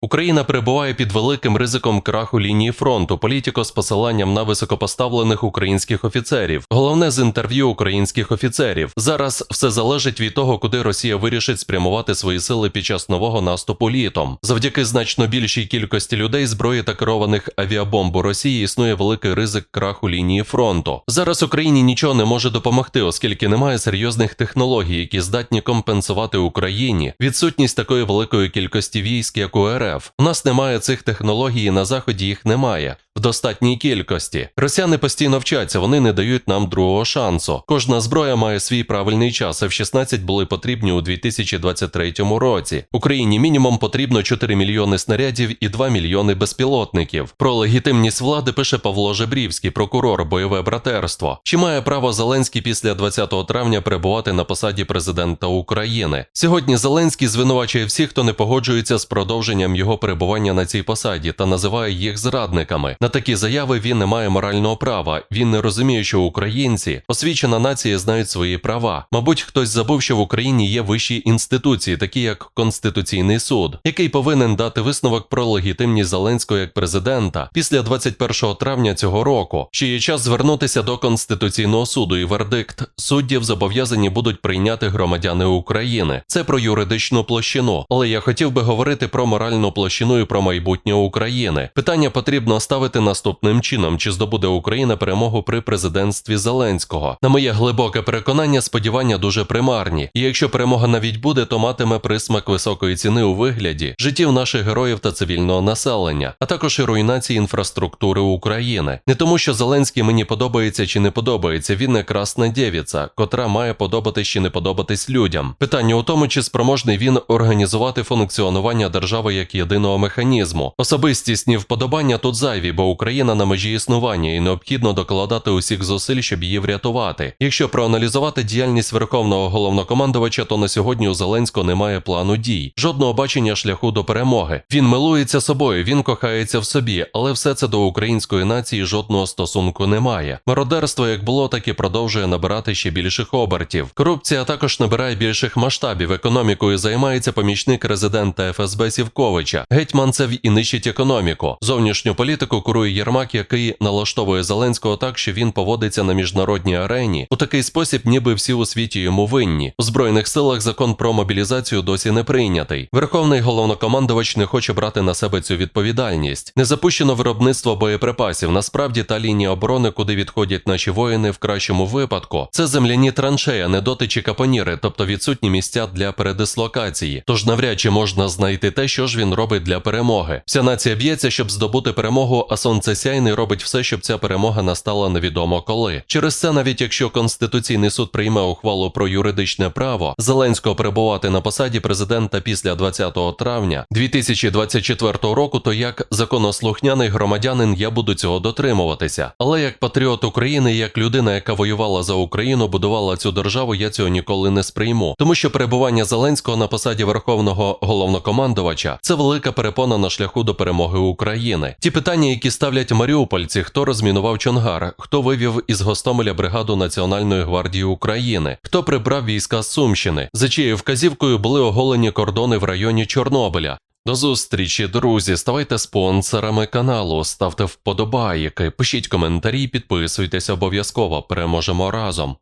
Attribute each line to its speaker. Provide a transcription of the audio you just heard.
Speaker 1: Україна перебуває під великим ризиком краху лінії фронту. Політико з посиланням на високопоставлених українських офіцерів. Головне з інтерв'ю українських офіцерів. Зараз все залежить від того, куди Росія вирішить спрямувати свої сили під час нового наступу літом. Завдяки значно більшій кількості людей, зброї та керованих авіабомб у Росії існує великий ризик краху лінії фронту. Зараз Україні нічого не може допомогти, оскільки немає серйозних технологій, які здатні компенсувати Україні відсутність такої великої кількості військ, як у РФ. У нас немає цих технологій, на заході їх немає. В достатній кількості росіяни постійно вчаться, вони не дають нам другого шансу. Кожна зброя має свій правильний час. F-16 були потрібні у 2023 році. Україні мінімум потрібно 4 мільйони снарядів і 2 мільйони безпілотників. Про легітимність влади пише Павло Жебрівський, прокурор, бойове братерство. Чи має право Зеленський після 20 травня перебувати на посаді президента України? Сьогодні Зеленський звинувачує всіх, хто не погоджується з продовженням його перебування на цій посаді та називає їх зрадниками. На такі заяви він не має морального права. Він не розуміє, що українці, освічена нація, знають свої права. Мабуть, хтось забув, що в Україні є вищі інституції, такі як Конституційний суд, який повинен дати висновок про легітимність Зеленського як президента після 21 травня цього року. Ще є час звернутися до Конституційного суду, і вердикт суддів зобов'язані будуть прийняти громадяни України. Це про юридичну площину. Але я хотів би говорити про моральну площину і про майбутнє України. Питання потрібно ставити наступним чином: чи здобуде Україна перемогу при президентстві Зеленського? На моє глибоке переконання, сподівання дуже примарні. І якщо перемога навіть буде, то матиме присмак високої ціни у вигляді життів наших героїв та цивільного населення, а також і руйнації інфраструктури України. Не тому, що Зеленський мені подобається чи не подобається. Він не красна дєвіця, котра має подобатись чи не подобатись людям. Питання у тому, чи спроможний він організувати функціонування держави як єдиного механізму. Особистісні вподобання тут зайві, бо Україна на межі існування і необхідно докладати усіх зусиль, щоб її врятувати. Якщо проаналізувати діяльність верховного головнокомандувача, то на сьогодні у Зеленського немає плану дій, жодного бачення шляху до перемоги. Він милується собою, він кохається в собі, але все це до української нації жодного стосунку немає. Мародерство як було, так і продовжує набирати ще більших обертів. Корупція також набирає більших масштабів. Економікою займається помічник резидента ФСБ Сівковича. Гетьманцев і нищить економіку. Зовнішню політику курує Єрмак, який налаштовує Зеленського так, що він поводиться на міжнародній арені. У такий спосіб, ніби всі у світі йому винні. У збройних силах закон про мобілізацію досі не прийнятий. Верховний головнокомандувач не хоче брати на себе цю відповідальність. Не запущено виробництво боєприпасів. Насправді та лінія оборони, куди відходять наші воїни, в кращому випадку, це земляні траншеї, недоти чи капоніри, тобто відсутні місця для передислокації. Тож навряд чи можна знайти те, що ж він робить для перемоги. Вся нація б'ється, щоб здобути перемогу, а сонце сяйний робить все, щоб ця перемога настала невідомо коли. Через це, навіть якщо Конституційний суд прийме ухвалу про юридичне право Зеленського перебувати на посаді президента після 20 травня 2024 року, то як законослухняний громадянин я буду цього дотримуватися. Але як патріот України, як людина, яка воювала за Україну, будувала цю державу, я цього ніколи не сприйму, тому що перебування Зеленського на посаді верховного головнокомандувача це велика перепона на шляху до перемоги України. Ті питання, які ставлять маріупольці, хто розмінував Чонгар, хто вивів із Гостомеля бригаду Національної гвардії України, хто прибрав війська з Сумщини, за чиєю вказівкою були оголені кордони в районі Чорнобиля. До зустрічі, друзі. Ставайте спонсорами каналу, ставте вподобайки, пишіть коментарі, підписуйтесь обов'язково. Переможемо разом.